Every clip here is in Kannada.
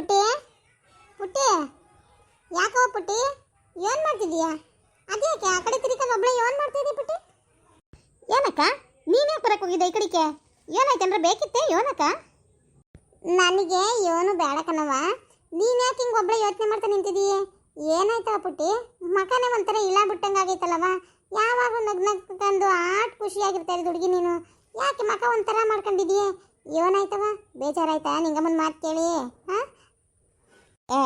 ಪುಟ್ಟಿ? ಪುಟ್ಟಿ? ಯಾಕೋ ಪುಟ್ಟಿ? ಏನು ಮಾಡ್ತಿದೀಯಾ? ಅದ್ಯಾಕೆ? ಆ ಕಡೆ ತಿರ್ಕೊಂಡು ಒಬ್ಳೆ ಏನು ಮಾಡ್ತಿದ್ದೀಯ ಪುಟ್ಟಿ? ಏನಕ್ಕ? ನೀನೇ ಬರಕ್ ಹೋಗಿದ್ದೆ ಈ ಕಡೆಗೆ? ಏನಾಯ್ತಂದ್ರೆ ಬೇಕಿತ್ತೆ ಏನಕ್ಕ? ನನಗೆ ಏನು ಬೇಡ ಕಣವ ನೀನ್ಯಾಕೆ ಹಿಂಗೆ ಒಬ್ಳೆ ಯೋಚನೆ ಮಾಡ್ತಾ ನಿಂತಿದೀಯ ಏನಾಯ್ತವ ಪುಟ್ಟಿ? ಮಕನೇ ಒಂಥರ ಇಲ್ಲ ಬಿಟ್ಟಂಗಾಗೈತಲ್ಲವ ಯಾವಾಗ ನಗ್ ನಗ್ಕೊಂಡು ಆಟ್ ಖುಷಿಯಾಗಿರ್ತಾ ಇದ್ದ ಹುಡುಗಿ ನೀನು. ಯಾಕೆ ಮಕ ಒಂಥರ ಮಾಡ್ಕೊಂಡಿದೀಯ? ಏನಾಯ್ತವ? ಬೇಜಾರಾಯ್ತಾ? ನಿಂಗಮ್ಮನ ಮಾತು ಕೇಳಿ. ಹಾಂ? ಏ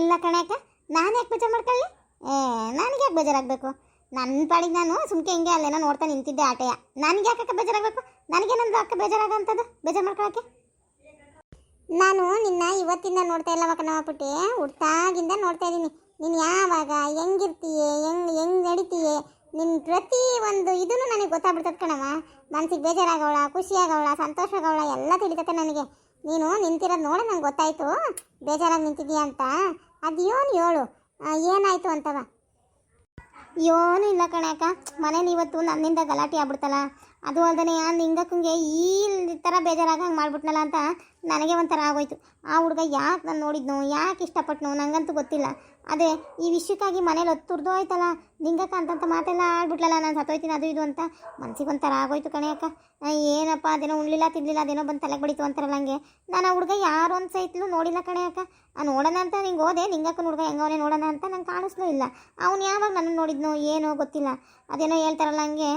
ಇಲ್ಲ ಕಣಕ್ಕ ನಾನು ಯಾಕೆ ಬೇಜಾರು ಮಾಡ್ಕೊಳ್ಳಿ? ಏ, ನನಗೆ ಯಾಕೆ ಬೇಜಾರಾಗಬೇಕು? ನನ್ನ ಪಾಡಿಗೆ ನಾನು ಸುಮ್ಕೆ ಹಿಂಗೆ ಅಲ್ಲೇನೋ ನೋಡ್ತಾ ನಿಂತಿದ್ದೆ ಆಟೆಯ. ನನಗೆ ಯಾಕೆ ಬೇಜಾರಾಗಬೇಕು? ನನ್ನ ಅಕ್ಕ ಬೇಜಾರಾಗಂಥದ್ದು ಬೇಜಾರು ಮಾಡ್ಕೊಳಕ್ಕೆ? ನಾನು ನಿನ್ನ ಇವತ್ತಿಂದ ನೋಡ್ತಾ ಇಲ್ಲ ಕಣವ ಪುಟ್ಟಿ. ಹುಡ್ತಾಗಿಂದ ನೋಡ್ತಾ ಇದ್ದೀನಿ ನೀನು ಯಾವಾಗ ಹೆಂಗಿರ್ತೀಯೇ, ಹೆಂಗ್ ಹೆಂಗ್ ನಡಿತೀಯೆ? ನಿನ್ನ ಪ್ರತಿ ಒಂದು ಇದನ್ನು ನನಗೆ ಗೊತ್ತಾಗ್ಬಿಡ್ತದೆ ಕಣವ ಮನಸ್ಸಿಗೆ ಬೇಜಾರಾಗವಳ, ಖುಷಿಯಾಗವಳ, ಸಂತೋಷಗವಳ, ಎಲ್ಲ ತಿಳಿತತೆ ನನಗೆ. ನೀನು ನಿಂತಿರೋದು ನೋಡಿ, ನಂಗೆ ಗೊತ್ತಾಯ್ತು. ಬೇಜಾರಾಗಿ ನಿಂತಿದ್ದೀಯ ಅಂತ. ಅದು ಏನು ಹೇಳು ಏನಾಯಿತು ಅಂತವ? ಏನೂ ಇಲ್ಲ ಕಣಕ್ಕ ಮನೇಲಿ ಇವತ್ತು ನನ್ನಿಂದ ಗಲಾಟೆ ಆಗ್ಬಿಡ್ತಲ್ಲ. ಅದು ಅಲ್ಲದೆ ನಿಂಗಕ್ಕಂಗೆ ಈ ಥರ ಬೇಜಾರಾಗಂಗೆ ಮಾಡ್ಬಿಟ್ನಲ್ಲ ಅಂತ ನನಗೆ ಒಂಥರ ಆಗೋಯ್ತು. ಆ ಹುಡುಗ ಯಾಕೆ ನಾನು ನೋಡಿದ್ನು, ಯಾಕೆ ಇಷ್ಟಪಟ್ನು ನನಗಂತೂ ಗೊತ್ತಿಲ್ಲ. ಅದೇ ಈ ವಿಷಯಕ್ಕಾಗಿ ಮನೇಲಿ ಹೊತ್ತು ತುರ್ದೋಯ್ತಲ್ಲ ನಿಂಗಕ್ಕ ಅಂತಂತ ಮಾತೆಲ್ಲ ಆಡ್ಬಿಟ್ಲಲ್ಲ, ನಾನು ಸತ್ತೋಯ್ತೀನಿ ಅದು ಇದು ಅಂತ. ಮನ್ಸಿಗೆ ಒಂಥರ ಆಗೋಯ್ತು ಕಣೆ ಅಕ್ಕ. ಏನಪ್ಪ ಅದೇನೋ ಉಣ್ಲಿಲ್ಲ ತಿನ್ನಲಿಲ್ಲ ಅದೇನೋ ಬಂದು ತಲೆಗೆ ಬಡಿತು ಅಂತಾರಲ್ಲ ಹಂಗೆ. ನಾನು ಆ ಹುಡುಗ ಯಾರು ಅಂತ ಸೈತ್ಲು ನೋಡಿಲ್ಲ ಕಣೆ ಅಕ್ಕ. ನೋಡೋಣ ಅಂತ ನಿಂಗೆ ಹೋದೆ ನಿಂಗಕ್ಕನ ಹುಡುಗ ಹೆಂಗವನೇ ನೋಡೋಣ ಅಂತ ನಂಗೆ ಕಾಣಿಸ್ಲೂ ಇಲ್ಲ. ಅವ್ನು ಯಾವಾಗ ನನ್ನ ನೋಡಿದ್ನೋ, ಏನೋ ಗೊತ್ತಿಲ್ಲ. ಅದೇನೋ ಹೇಳ್ತಾರಲ್ಲ ಹಂಗೆ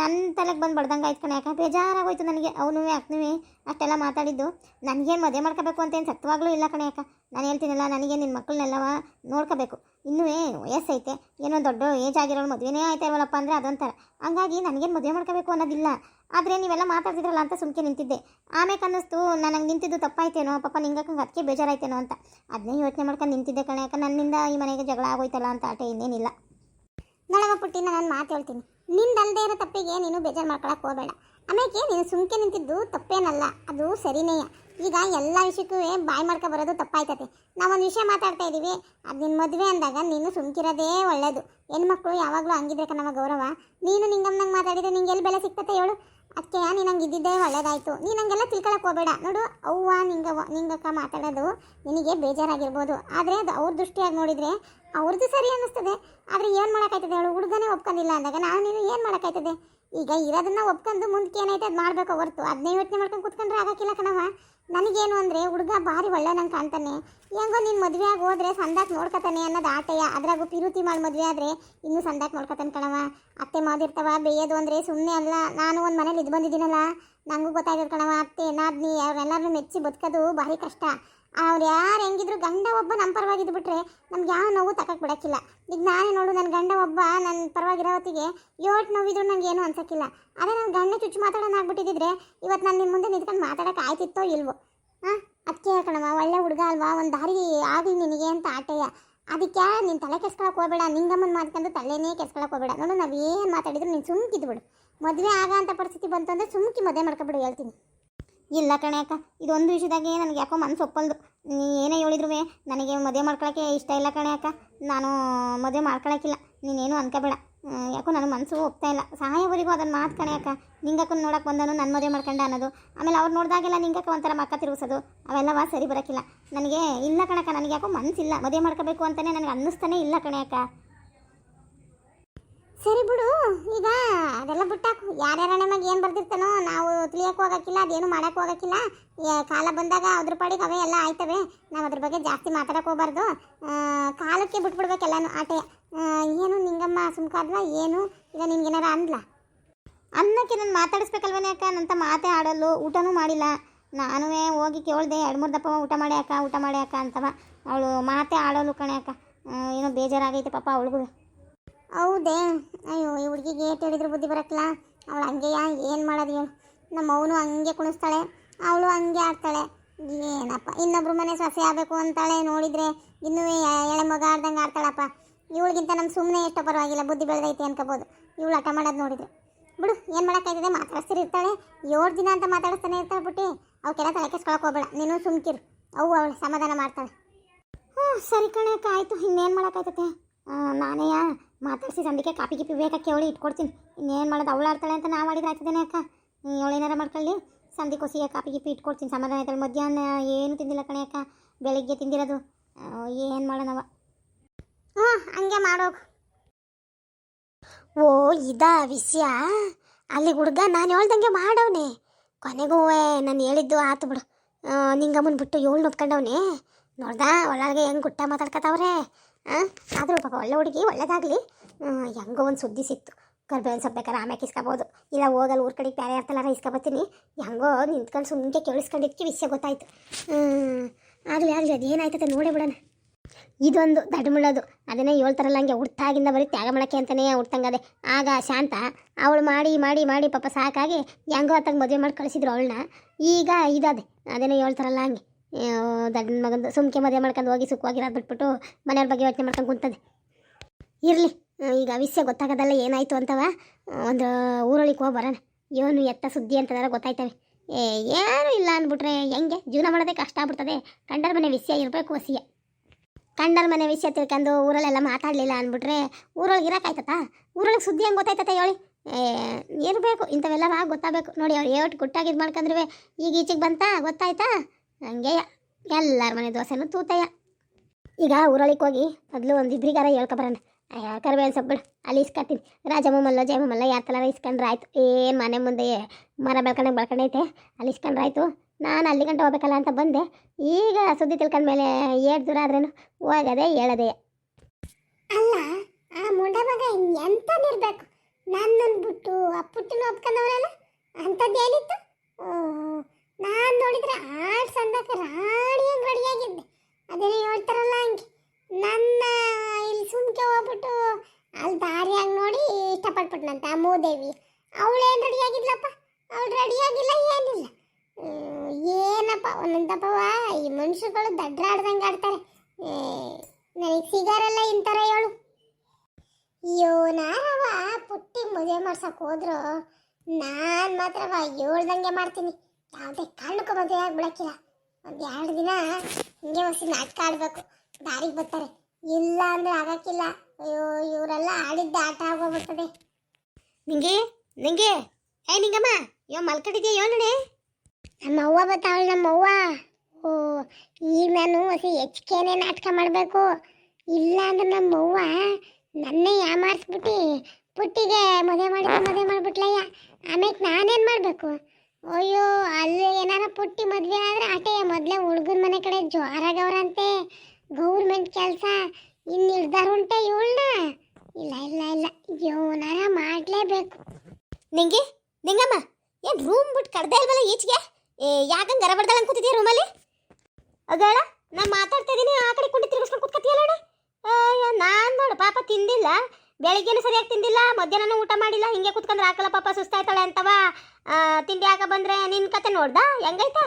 ನನ್ನ ತಲೆಗೆ ಬಂದು ಬಡ್ದಂಗೆ ಆಯ್ತು ಕಣೆ. ಯಾಕಂದ್ರೆ ಬೇಜಾರಾಗೋಯ್ತು ನನಗೆ. ಅವನು ಅಕ್ಕನೂ ಅಷ್ಟೆಲ್ಲ ಮಾತಾಡಿದ್ದು. ನನಗೇನು ಮದುವೆ ಮಾಡ್ಕೋಬೇಕು ಅಂತೇನು ಸತ್ವಾಗ್ಲೂ ಇಲ್ಲ ಕಣೆ ಯಾಕೆ? ನಾನು ಹೇಳ್ತೀನಲ್ಲ ನನಗೆ ನಿನ್ನ ಮಕ್ಕಳನ್ನೆಲ್ಲವ ನೋಡ್ಕೋಬೇಕು. ಇನ್ನೂ ವಯಸ್ಸೈತೆ. ಏನೋ ದೊಡ್ಡ ಏಜ್ ಆಗಿರೋಳು ಮದುವೆನೇ ಆಯ್ತಾ ಇಲ್ವಲ್ಲಪ್ಪ ಅಂದರೆ ಅದೊಂಥರ. ಹಂಗಾಗಿ ನನಗೇನು ಮದುವೆ ಮಾಡ್ಕೋಬೇಕು ಅನ್ನೋದಿಲ್ಲ. ಆದರೆ ನೀವೆಲ್ಲ ಮಾತಾಡ್ತಿದ್ರಲ್ಲ ಅಂತ ಸುಮ್ಕೆ ನಿಂತಿದ್ದೆ. ಆಮೇಲೆ ಅನ್ನಿಸ್ತು ನನಗೆ ನಿಂತಿದ್ದು ತಪ್ಪಾಯ್ತೇನೋ, ಪಾಪ ನಿಂಗಕ್ಕಂಗೆ ಅದಕ್ಕೆ ಬೇಜಾರಾಯ್ತೇನೋ ಅಂತ. ಅದನ್ನೇ ಯೋಚನೆ ಮಾಡ್ಕೊಂಡು ನಿಂತಿದ್ದೆ ಕಣೆ. ಯಾಕೆ ನನ್ನಿಂದ ಈ ಮನೆಗೆ ಜಗಳ ಆಗೋಯ್ತಲ್ಲ ಅಂತ ಆಟ ಇನ್ನೇನಿಲ್ಲ. ನಳವ ಪುಟ್ಟಿನ ನಾನು ಮಾತು ಹೇಳ್ತೀನಿ. ನಿಂದಲ್ದೇ ಇರೋ ತಪ್ಪಿಗೆ ನೀನು ಬೇಜಾರು ಮಾಡ್ಕೊಳಕ್ಕೆ ಹೋಗಬೇಡ. ಆಮೇಲೆ ನೀನು ಸುಮ್ಕೆ ನಿಂತಿದ್ದು ತಪ್ಪೇನಲ್ಲ, ಅದು ಸರಿನೇಯ. ಈಗ ಎಲ್ಲ ವಿಷಯಕ್ಕೂ ಬಾಯ್ ಮಾಡ್ಕೊ ಬರೋದು ತಪ್ಪಾಯ್ತತೆ. ನಾವೊಂದು ವಿಷಯ ಮಾತಾಡ್ತಾ ಇದ್ದೀವಿ ಅದು ನಿನ್ನ ಮದುವೆ ಅಂದಾಗ ನೀನು ಸುಮ್ಕಿರೋದೇ ಒಳ್ಳೇದು. ಹೆಣ್ಮಕ್ಳು ಯಾವಾಗಲೂ ಹಂಗಿದ್ರೆ ನಮ್ಮ ಗೌರವ. ನೀನು ನಿಂಗಮ್ಮನಂಗೆ ಮಾತಾಡಿದ್ರೆ ನಿಂಗೆ ಎಲ್ಲಿ ಬೆಲೆ ಸಿಗ್ತತೆ ಹೇಳು? ಅದಕ್ಕೆ ನೀನು ಹಂಗೆ ಇದ್ದಿದ್ದೇ ಒಳ್ಳೇದಾಯಿತು. ನೀನು ಹಂಗೆಲ್ಲ ತಿಳ್ಕೊಳಕ್ಕೆ ಹೋಗಬೇಡ. ನೋಡು, ಅವ್ವ, ನಿಂಗವ್ವ, ನಿಂಗಕ್ಕ ಮಾತಾಡೋದು ನಿನಗೆ ಬೇಜಾರಾಗಿರ್ಬೋದು. ಆದರೆ ಅದು ಅವ್ರ ದೃಷ್ಟಿಯಾಗಿ ನೋಡಿದರೆ ಅವ್ರದ್ದು ಸರಿ ಅನ್ನಿಸ್ತದೆ. ಆದರೆ ಏನು ಮಾಡೋಕ್ಕಾಯ್ತದೆ ಅವಳು ಹುಡುಗನೇ ಒಪ್ಕೊಂಡಿಲ್ಲ ಅಂದಾಗ ನಾನು ನೀನು ಏನು ಮಾಡೋಕ್ಕಾಯ್ತದೆ? ಈಗ ಇರೋದನ್ನ ಒಪ್ಕೊಂಡು ಮುಂದಕ್ಕೆ ಏನೈತೆ ಅದು ಮಾಡಬೇಕು ಹೊರ್ತು. ಅದನ್ನೇ ಯೋಚನೆ ಮಾಡ್ಕೊಂಡು ಕೂತ್ಕೊಂಡ್ರೆ ಆಗಕ್ಕಿಲ್ಲ ಕಣವ ನನಗೇನು ಅಂದರೆ ಹುಡುಗ ಭಾರಿ ಒಳ್ಳೆ ನಂಗೆ ಕಾಣ್ತಾನೆ. ಹೆಂಗೋ ನೀನು ಮದುವೆ ಆಗಿ ಹೋದ್ರೆ ಸಂದಾಕ್ ನೋಡ್ಕೊತಾನೆ ಅನ್ನೋದು ಆಟೆಯ. ಅದ್ರಾಗೂ ಪಿರುತಿ ಮಾಡಿ ಮದುವೆ ಆದರೆ ಇನ್ನೂ ಸಂದಾಕ್ ನೋಡ್ಕೊತಾನೆ ಕಣವ ಅತ್ತೆ ಮಾದಿರ್ತವ ಬೇಯೋದು ಅಂದರೆ ಸುಮ್ಮನೆ ಅಲ್ಲ. ನಾನು ಒಂದು ಮನೇಲಿ ಇದು ಬಂದಿದ್ದೀನಲ್ಲ. ನನಗೂ ಗೊತ್ತಾಗಿರೋ ಕಣವ ಅತ್ತೆ, ನಾದ್ನಿ ಅವ್ರೆಲ್ಲರನ್ನೂ ಮೆಚ್ಚಿ ಬದುಕೋದು ಭಾರಿ ಕಷ್ಟ. ಅವ್ರು ಯಾರು ಹೆಂಗಿದ್ರು ಗಂಡ ಒಬ್ಬ ನಮ್ಮ ಪರವಾಗಿದ್ದು ಬಿಟ್ರೆ ನಮ್ಗೆ ಯಾವ ನೋವು ತಕ್ಕಕ್ಕೆ ಬಿಡೋಕ್ಕಿಲ್ಲ. ಈಗ ನಾನೇ ನೋಡು ನನ್ನ ಗಂಡ ಒಬ್ಬ ನನ್ನ ಪರವಾಗಿರೋ ಹೊತ್ತಿಗೆ ಯೋಟ್ ನೋವಿದ್ರು ನಂಗೆ ಏನು ಅನ್ಸೋಕ್ಕಿಲ್ಲ. ಅದೇ ನನ್ನ ಗಂಡ ಚುಚ್ಚು ಮಾತಾಡೋಣ ಆಗ್ಬಿಟ್ಟಿದ್ರೆ ಇವತ್ತು ನಾನು ನಿಮ್ಮ ಮುಂದೆ ನಿಂತ್ಕೊಂಡು ಮಾತಾಡೋಕೆ ಆಯ್ತಿತ್ತೋ ಇಲ್ವೋ? ಹಾಂ ಅದಕ್ಕೆ ಕಣವ ಒಳ್ಳೆ ಹುಡುಗ ಅಲ್ವಾ? ಒಂದು ದಾರಿ ಆಗಲಿ ನಿನಗೆ ಅಂತ ಆಟೆಯ. ಅದಕ್ಕೆ ನೀನು ತಲೆ ಕೆಸ್ಕೊಳಕ್ಕೆ ಹೋಗಬೇಡ, ನಿಂಗಮ್ಮನ ಮಾತ್ಕೊಂಡು ತಲೆನೇ ಕೆಸ್ಕೊಳಕ್ಕೆ ಹೋಗಬೇಡ. ನೋಡು ನಾವು ಏನು ಮಾತಾಡಿದ್ರು ನೀನು ಸುಮ್ಕಿದ್ಬಿಡು ಮದುವೆ ಆಗ ಅಂತ ಪರಿಸ್ಥಿತಿ ಬಂತು ಅಂದರೆ ಸುಮ್ಕಿ ಮದುವೆ ಮಾಡ್ಕೊಬಿಡು ಹೇಳ್ತೀನಿ. ಇಲ್ಲ ಕಣೆ ಅಕ್ಕ ಇದೊಂದು ವಿಷಯದಾಗೆ ನನಗೆ ಯಾಕೋ ಮನಸ್ಸು ಒಪ್ಪಲ್ದು. ನೀ ಏನೇ ಹೇಳಿದ್ರು ನನಗೆ ಮದುವೆ ಮಾಡ್ಕೊಳಕ್ಕೆ ಇಷ್ಟ ಇಲ್ಲ ಕಣೆ ಅಕ್ಕ. ನಾನು ಮದುವೆ ಮಾಡ್ಕೊಳಕ್ಕಿಲ್ಲ ನೀನೇನು ಅನ್ಕೋಬೇಡ. ಯಾಕೋ ನನ್ನ ಮನಸ್ಸು ಒಪ್ತಾ ಇಲ್ಲ. ಸಹಾಯವರಿಗೂ ಅದನ್ನು ಮಾತು ಕಣೆ ಅಕ್ಕ. ನಿಂಗಕ್ಕನ್ನು ನೋಡಕ್ಕೆ ಬಂದನು ನನ್ನ ಮದುವೆ ಮಾಡ್ಕೊಂಡ ಅನ್ನೋದು. ಆಮೇಲೆ ಅವ್ರು ನೋಡಿದಾಗೆಲ್ಲ ನಿಂಗಕ್ಕ ಒಂಥರ ಮಕ್ಕ ತಿರುಗಿಸೋದು. ಅವೆಲ್ಲವ ಸರಿ ಬರೋಕ್ಕಿಲ್ಲ ನನಗೆ ಇಲ್ಲ ಕಣಕ್ಕ, ನನಗೆ ಯಾಕೋ ಮನಸ್ಸಿಲ್ಲ ಮದುವೆ ಮಾಡ್ಕೋಬೇಕು ಅಂತಲೇ ನನಗೆ ಅನ್ನಿಸ್ತಾನೆ ಇಲ್ಲ ಕಣೆ ಅಕ್ಕ. ಸರಿ ಬಿಡು, ಈಗ ಅದೆಲ್ಲ ಬಿಟ್ಟಾಕು. ಯಾರ್ಯಾರ ನಮಗೆ ಏನು ಬರ್ದಿರ್ತಾನೋ ನಾವು ತಿಳಿಯೋಕೆ ಹೋಗೋಕ್ಕಿಲ್ಲ ಅದೇನು ಮಾಡಕ್ಕೆ ಹೋಗೋಕ್ಕಿಲ್ಲ ಕಾಲ ಬಂದಾಗ ಅದ್ರ ಪಾಡಿಗೆ ಅವೇ ಎಲ್ಲ ಆಯ್ತವೆ. ನಾವು ಅದ್ರ ಬಗ್ಗೆ ಜಾಸ್ತಿ ಮಾತಾಡೋಕೆ ಹೋಗ್ಬಾರ್ದು. ಕಾಲಕ್ಕೆ ಬಿಟ್ಬಿಡ್ಬೇಕೆಲ್ಲನೂ ಆಟೆ. ಏನು ನಿಂಗಮ್ಮ ಸುಮ್ಕಾದ್ಲ ಏನು? ಈಗ ನಿನ್ಗೇನಾರ ಅಂದ್ಲ? ಅನ್ನಕ್ಕೆ ನಾನು ಮಾತಾಡಿಸ್ಬೇಕಲ್ವನೇ ಅಕ್ಕ? ನಂತ ಮಾತೇ ಆಡಲು ಊಟನೂ ಮಾಡಿಲ್ಲ. ನಾನು ಹೋಗಿ ಕೇಳ್ದೆ, ಎರಡು ಮೂರು ದಪ್ಪ ಊಟ ಮಾಡಿ ಅಕ್ಕ, ಊಟ ಮಾಡಿ ಅಂತವ. ಅವಳು ಮಾತೇ ಆಡಲ್ಲು ಕಣೆ ಅಕ್ಕ. ಏನೋ ಬೇಜಾರಾಗೈತೆ ಪಾಪ ಅವಳಿಗೂ. ಹೌದೇ? ಅಯ್ಯೋ, ಈ ಹುಡುಗಿಗೆ ಏಟ್ ಹೇಳಿದ್ರು ಬುದ್ಧಿ ಬರಕ್ಕಿಲ್ಲ ಅವಳು ಹಂಗೆಯಾ? ಏನು ಮಾಡೋದು ಹೇಳು ನಮ್ಮ ಅವನು ಹಂಗೆ ಕುಣಿಸ್ತಾಳೆ, ಅವಳು ಹಂಗೆ ಆಡ್ತಾಳೆ. ಏನಪ್ಪ, ಇನ್ನೊಬ್ರು ಮನೆ ಸೊಸೆ ಆಗಬೇಕು ಅಂತಾಳೆ ನೋಡಿದರೆ ಇನ್ನೂ ಎಳೆ ಮಗ ಆಡ್ದಂಗೆ ಆಡ್ತಾಳಪ್ಪ. ಇವಳಿಗಿಂತ ನಮ್ಮ ಸುಮ್ಮನೆ ಎಷ್ಟೋ ಪರವಾಗಿಲ್ಲ, ಬುದ್ಧಿ ಬೆಳೆದೈತೆ ಅನ್ಕೋಬೋದು. ಇವಳು ಹಠ ಮಾಡೋದು ನೋಡಿದರೆ. ಬಿಡು, ಏನು ಮಾಡೋಕ್ಕಾಯ್ತದೆ? ಮಾತಾಡಿಸ್ತಿರ್ತಾಳೆ ಏಳು ದಿನ ಅಂತ ಮಾತಾಡಿಸ್ತಾನೆ ಇರ್ತಾಳೆ ಬಿಟ್ಟು ಅವಕ್ಕೆಲ್ಲ ತಲೆ ಕೆಸ್ಕೊಳಕ್ಕೆ ಹೋಗ್ಬೇಡ. ನೀನು ಸುಮ್ಕಿರು. ಅವು ಅವಳು ಸಮಾಧಾನ ಮಾಡ್ತಾಳೆ. ಹ್ಞೂ ಸರಿ ಕಣಕ್ಕೆ ಆಯಿತು. ಇನ್ನೇನು ಮಾಡೋಕ್ಕಾಯ್ತತೆ? ನಾನೇ ಮಾತಾಡಿಸಿ ಸಂದಿಕೆ ಕಾಪಿ ಗಿಪಿ ಬೇಕಾ ಕೇಳಿ ಇಟ್ಕೊಡ್ತೀನಿ. ಇನ್ನೇನು ಮಾಡೋದು? ಅವಳು ಆಡ್ತಾಳೆ ಅಂತ ನಾವು ಮಾಡಿದ್ರೆ ಆಯ್ತದೇನೆ ಅಕ್ಕ? ಏನಾರ ಮಾಡ್ಕೊಳ್ಳಿ. ಸಂಧಿ ಕೊಸಿಗೆ ಕಾಪಿ ಗಿಪಿ ಇಟ್ಕೊಡ್ತೀನಿ. ಸಮಾಧಾನ ಆಯ್ತಾಳೆ. ಮಧ್ಯಾಹ್ನ ಏನು ತಿಂದಿಲ್ಲ ಕಣೆ ಅಕ್ಕ? ಬೆಳಿಗ್ಗೆ ತಿಂದಿರೋದು. ಏನು ಮಾಡೋಣವ ಹ್ಞೂ, ಹಂಗೆ ಮಾಡೋಗು. ಓ, ಇದಾ ವಿಷಯ. ಅಲ್ಲಿ ಹುಡುಗ ನಾನು ಹೇಳ್ದಂಗೆ ಮಾಡವನೆ. ಕೊನೆಗೂ ನಾನು ಹೇಳಿದ್ದು ಆತು ಬಿಡು. ನಿಂಗಮ್ಮನ ಬಿಟ್ಟು ಏಳು ನೋಡ್ಕೊಂಡವನೆ ನೋಡ್ದಾ, ಒಳಗೆ ಹೆಂಗೆ ಗುಟ್ಟ ಮಾತಾಡ್ಕತಾವ್ರೆ? ಆದರೂ ಪಾಪ ಒಳ್ಳೆ ಹುಡುಗಿ, ಒಳ್ಳೇದಾಗಲಿ. ಹೆಂಗೋ ಒಂದು ಸುದ್ದಿ ಸಿಕ್ತು. ಕರ್ಬೇವಿನ ಸೊಪ್ಪು ಬೇಕಾದ್ರೆ ಆಮ್ಯಾಕೆ ಇಸ್ಕೊಬೋದು. ಇಲ್ಲ ಹೋಗಲ್ಲ, ಊರ ಕಡೆಗೆ ಬೇರೆ ಇರ್ತಲ್ಲ ಇಸ್ಕೊಬತ್ತೀನಿ. ಹೆಂಗೋ ನಿಂತ್ಕೊಂಡು ಸುಮ್ಮನೆ ಕೇಳಿಸ್ಕೊಂಡಿದ್ದಕ್ಕೆ ವಿಷಯ ಗೊತ್ತಾಯ್ತು. ಆಗಲಿ ಆಗಲಿ ಅದು ಏನಾಯ್ತದೆ ನೋಡೇ ಬಿಡೋಣ. ಇದೊಂದು ದಡ್ಮುಳ್ಳೋದು ಅದನ್ನೇ ಹೇಳ್ತಾರಲ್ಲ, ಹಂಗೆ ಹುಟ್ಟಾಗಿಂದ ಬರೀ ತ್ಯಾಗ ಮಾಡೋಕ್ಕೆ ಅಂತಲೇ ಹುಡ್ತಂಗದೆ ಆಗ ಶಾಂತ, ಅವಳು ಮಾಡಿ ಮಾಡಿ ಮಾಡಿ ಪಾಪ ಸಾಕಾಗಿ ಹೆಂಗೋ ಅತ್ತಂಗೆ ಮದುವೆ ಮಾಡಿ ಕಳಿಸಿದ್ರು ಅವಳನ್ನ. ಈಗ ಇದಾದೆ ಅದನ್ನೇ ಹೇಳ್ತಾರಲ್ಲ ಹಂಗೆ. ದಡ್ಡ ಮಗಂದು ಸುಮ್ಕೆ ಮದುವೆ ಮಾಡ್ಕೊಂಡು ಹೋಗಿ ಸುಖವಾಗಿರೋದು ಬಿಟ್ಬಿಟ್ಟು ಮನೆಯವ್ರ ಬಗ್ಗೆ ಯೋಚನೆ ಮಾಡ್ಕೊಂಡು ಕುಂತದೆ. ಇರಲಿ ಈಗ ವಿಷಯ ಗೊತ್ತಾಗೋದಲ್ಲ ಏನಾಯಿತು ಅಂತವ ಒಂದು ಊರೊಳಗೆ ಹೋಗಿ ಬರೋಣ. ಇವನು ಎತ್ತ ಸುದ್ದಿ ಅಂತದಾರ ಗೊತ್ತಾಯ್ತವೆ. ಏ, ಏನೂ ಇಲ್ಲ ಅಂದ್ಬಿಟ್ರೆ ಹೆಂಗೆ? ಜೀವನ ಮಾಡೋದೇ ಕಷ್ಟ ಆಗ್ಬಿಡ್ತದೆ. ಕಂಡರ ಮನೆ ವಿಷಯ ಇರಬೇಕು ವಸಿಯ ಕಂಡರ ಮನೆ ವಿಷಯ ತಿಳ್ಕೊಂಡು ಊರಲ್ಲೆಲ್ಲ ಮಾತಾಡಲಿಲ್ಲ ಅಂದ್ಬಿಟ್ರೆ ಊರೊಳಗೆ ಇರೋಕ್ಕಾಯ್ತತ ಊರೊಳಗೆ ಸುದ್ದಿ ಹೆಂಗೆ ಗೊತ್ತಾಯ್ತತೆ ಹೇಳಿ? ಏ, ಇರಬೇಕು, ಇಂಥವೆಲ್ಲ ಗೊತ್ತಾಗಬೇಕು. ನೋಡಿ ಅವ್ರು ಏಟು ಗುಟ್ಟಾಗಿ ಇದು ಮಾಡ್ಕೊಂಡ್ರೆ ಈಗ ಈಚೆಗೆ ಬಂತಾ? ಗೊತ್ತಾಯ್ತಾ? ಹಂಗೆ ಎಲ್ಲರ ಮನೆ ದೋಸೆನೂ ತೂತಯ್ಯ. ಈಗ ಊರೊಳಗೆ ಹೋಗಿ ಮೊದಲು ಒಂದು ಇಬ್ಬರಿಗಾರ ಹೇಳ್ಕೊಬರೋಣ ಕರ್ಬೇವಿನ ಸೊಪ್ಪು ಬಿಡು. ಅಲ್ಲಿ ಇಸ್ಕೊತೀನಿ ರಾಜಮ್ಮಲ್ಲ ಜಯಮ್ಮಲ್ಲ ಯಾರ ಥರ ಇಸ್ಕೊಂಡ್ರೆ ಆಯ್ತು. ಏನು ಮನೆ ಮುಂದೆ ಮರ ಬೆಳ್ಕೊಂಡಂಗೆ ಬೆಳ್ಕೊಂಡೈತೆ ಅಲ್ಲಿ ಇಸ್ಕೊಂಡ್ರೆ ಆಯಿತು. ನಾನು ಅಲ್ಲಿ ಗಂಟೆ ಹೋಗ್ಬೇಕಲ್ಲ ಅಂತ ಬಂದೆ. ಈಗ ಸುದ್ದಿ ತಿಳ್ಕೊಂಡ್ಮೇಲೆ ಏಟ್ ದೂರ ಆದ್ರೇನು? ಹೋಗದೆ ಹೇಳದೆ ಅಲ್ಲ, ಆ ಮುಂಡ ಮಗ ಎಂತನಿರ್ಬೇಕು ನನ್ನನ್ನು ಬಿಟ್ಟು ಆ ಪುಟ್ಟಿನ ಏನಿತ್ತು ನಾನು ನೋಡಿದ್ರೆ ಆಡ್ ಅಂದಕ್ಕೆ ರಾಣಿಯಾಗಿ ರೆಡಿಯಾಗಿದ್ದೆ ಅದೇನೋ ಹೇಳ್ತಾರಲ್ಲ ಹಂಗೆ, ನನ್ನ ಇಲ್ಲಿ ಸುಮ್ಕೆ ಹೋಗ್ಬಿಟ್ಟು ಅಲ್ಲಿ ದಾರಿಯಾಗಿ ನೋಡಿ ಇಷ್ಟಪಟ್ಬಿಟ್ನಂತೆ ಆ ಮೂದೇವಿ. ಅವಳೇನು ರೆಡಿಯಾಗಿದ್ಲಪ್ಪ ಅವಳು ರೆಡಿಯಾಗಿಲ್ಲ ಏನಿಲ್ಲ. ಏನಪ್ಪ ಒಂದೊಂದಪ್ಪವ ಈ ಮನುಷ್ಯರುಗಳು ದಡ್ರಾಡ್ದಂಗೆ ಆಡ್ತಾರೆ. ನನಗೆ ಸಿಗಾರಲ್ಲ ಇಂಥರ ಹೇಳು. ಅಯ್ಯೋ ನಾರವ ಪುಟ್ಟಿ ಮದುವೆ ಮಾಡ್ಸೋಕೆ ಹೋದ್ರು. ನಾನು ಮಾತ್ರವ ಹೇಳ್ದಂಗೆ ಮಾಡ್ತೀನಿ. ಯಾವುದೇ ಕಾರಣಕ್ಕೂ ಮದುವೆ ಆಗ್ಬಿಡಕ್ಕಿಲ್ಲ ಒಂದು ಎರಡು ದಿನ ಹಿಂಗೆ ಹೊಸ ನಾಟಕ ಆಡಬೇಕು. ದಾರಿಗೆ ಬರ್ತಾರೆ. ಇಲ್ಲ ಅಂದ್ರೆ ಆಗಕ್ಕಿಲ್ಲ. ಅಯ್ಯೋ ಇವರೆಲ್ಲ ಆಡಿದ್ದೆ ಆಟ ಆಗೋಗ್ಬಿಡ್ತದೆ. ನಿಂಗೆ ನಿಂಗೆ. ಏ ನಿಂಗಮ್ಮ ಯೋ ಮಲ್ಕೊಂಡಿದ್ಯಾ ಹೇಳಣೆ ನಮ್ಮ ಅವ್ವ ಬರ್ತಾವಳು ನಮ್ಮ ಅವ್ವ. ಓ ಈಗ ನಾನು ಹೊಸಿ ಹೆಚ್ಚಿಗೆನೆ ನಾಟಕ ಮಾಡಬೇಕು. ಇಲ್ಲ ಅಂದ್ರೆ ನಮ್ಮ ಅವ್ವ ನನ್ನೇ ಯಾಮಾರಿಸ್ಬಿಟ್ಟು ಪುಟ್ಟಿಗೆ ಮದುವೆ ಮಾಡಿ ಮದುವೆ ಮಾಡಿಬಿಟ್ಲಯ್ಯ. ಆಮೇಲೆ ನಾನೇನು ಮಾಡಬೇಕು? ಅಯ್ಯೋ, ಅಲ್ಲಿ ಏನಾರ ಪುಟ್ಟಿ ಮದ್ವೆ ಆದ್ರೆ ಅಟೇ, ಮೊದಲೇ ಹುಡುಗನ ಮನೆ ಕಡೆ ಜೋರಾಗವ್ರಂತೆ. ಗೌರ್ಮೆಂಟ್ ಕೆಲಸ ಇನ್ನು ಉಂಟೆ ಇವಳನ್ನ ಇಲ್ಲ ಇಲ್ಲ ಇಲ್ಲ, ಇವನಾರ ಮಾಡಲೇಬೇಕು. ನಿಂಗೆ, ನಿಂಗಮ್ಮ, ಏನು ರೂಮ್ ಬಿಟ್ಟು ಕಡ್ದೆ ಇಲ್ವಲ್ಲ ಈಚೆಗೆ? ಏ, ಯಾಕಂಗೆ ಗರ ಬಡ್ದಾಳ ರೂಮಲ್ಲಿ ಅದೇಳ ನಾ ಮಾತಾಡ್ತಾ ಇದ್ದೀನಿ ಆ ಕಡೆ ಕುಂಡಿ ತಿರುಗಿಸ್ಕೊಂಡು ಅಯ್ಯೋ, ನಾನು ನೋಡು, ಪಾಪ ತಿಂದಿಲ್ಲ. ಬೆಳಿಗ್ಗೆನೂ ಸರಿಯಾಗಿ ತಿಂದಿಲ್ಲ, ಮಧ್ಯಾಹ್ನನೂ ಊಟ ಮಾಡಿಲ್ಲ, ಹಿಂಗೆ ಕೂತ್ಕೊಂಡ್ರೆ ಹಾಕಲ್ಲ ಪಾಪ ಸುಸ್ತಾಯ್ತಾಳೆ ಅಂತವ. ತಿಂಡಿ ಆಗ ಬಂದ್ರೆ ನಿನ್ನ ಕತೆ ನೋಡ್ದ? ಹೆಂಗೈತೆ?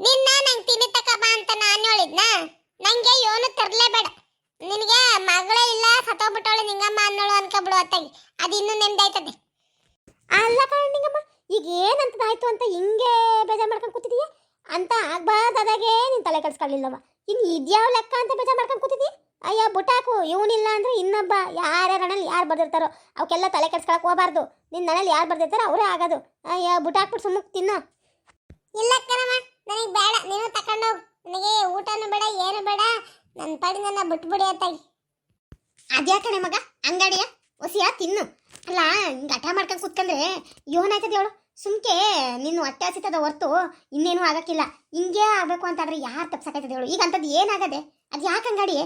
ನಿನ್ನ ನಂಗೆ ತಿಂಡಿ ತಕಬ ಅಂತ ನಾನು ಹೇಳಿದ್ನ. ನಂಗೆ ಯೋನು ತರಲೇಬೇಡ. ನಿನಗೆ ಮಗಳೇ ಇಲ್ಲ ಸತ್ತೋಗ್ಬಿಟ್ಟವಳು ನಿಂಗಮ್ಮ ಅನ್ನೋಳು ಅನ್ಕೊಬಿಡು ಅತ್ತಾಗಿ. ಅದು ಇನ್ನೂ ನೆಮ್ಮದಾಯ್ತದೆ ಅಲ್ಲ ಕಣ ನಿಂಗಮ್ಮ ಈಗ ಏನಂತದಾಯ್ತು ಅಂತ ಹಿಂಗೆ ಬೇಜಾರು ಮಾಡ್ಕೊಂಡು ಕೂತಿದೀಯ? ಅಂತ ಆಗ್ಬಾರ್ದಾದಾಗೆ ನಿನ್ ತಲೆ ಕೆಡ್ಸ್ಕೊಳ್ಳಿಲ್ಲವ. ಇನ್ನು ಇದ್ಯಾವ ಲೆಕ್ಕ ಅಂತ ಬೇಜಾರು ಮಾಡ್ಕೊಂಡು ಕೂತಿದೀಯ? ಅಯ್ಯ ಬುಟಾಕು ಇವನಿಲ್ಲ ಅಂದ್ರೆ ಇನ್ನೊಬ್ಬ ಯಾರ್ಯಾರಲ್ಲಿ ಯಾರು ಬರ್ದಿರ್ತಾರೋ? ಅವಕ್ಕೆಲ್ಲ ತಲೆ ಕೆಡ್ಸ್ಕೊಳಕ್ ಹೋಗಬಾರ್ದು. ನಿನ್ನ ಹಣಲ್ಲಿ ಯಾರು ಬರ್ದಿರ್ತಾರೋ ಅವರೇ ಆಗೋದು. ಅಯ್ಯ ಬುಟಾಕ್ಬಿಟ್ಟು ಸುಮ್ಮನೆ ತಿನ್ನು. ಇಲ್ಲ ಕಣಮ್ಮ ನನಗೆ ಬೇಡ. ನೀನು ತಕೊಂಡೋಗು ನನಗೆ ಊಟನೂ ಬೇಡ ಏನು ಬೇಡ. ನನ್ನ ಪಾಡಿ ನನ್ನ ಬಿಟ್ಬಿಡಿ ಅತ್ತಾಗಿ ಅದ್ಯಾಕಣೆ ಮಗ? ಅಂಗಡಿಯ? ಒಸಿಯ? ತಿನ್ನು. ಅಲ್ಲ ಹಿಂಗೆ ಹಠ ಮಾಡ್ಕೊಂಡು ಕೂತ್ಕೊಂಡ್ರೆ ಯೋನಾಯ್ತದೆ ಅವಳು. ಸುಮ್ಕೆ ನಿನ್ನ ಹೊಟ್ಟೆ ಹಸಿತದ ಹೊರ್ತು ಇನ್ನೇನು ಆಗಕ್ಕಿಲ್ಲ. ಹಿಂಗೆ ಆಗಬೇಕು ಅಂತಾದ್ರೆ ಯಾರು ತಪ್ಸಕೈತದೆ ಅವಳು? ಈಗ ಅಂಥದ್ದು ಏನಾಗದೆ? ಅದು ಯಾಕೆ ಅಂಗಡಿ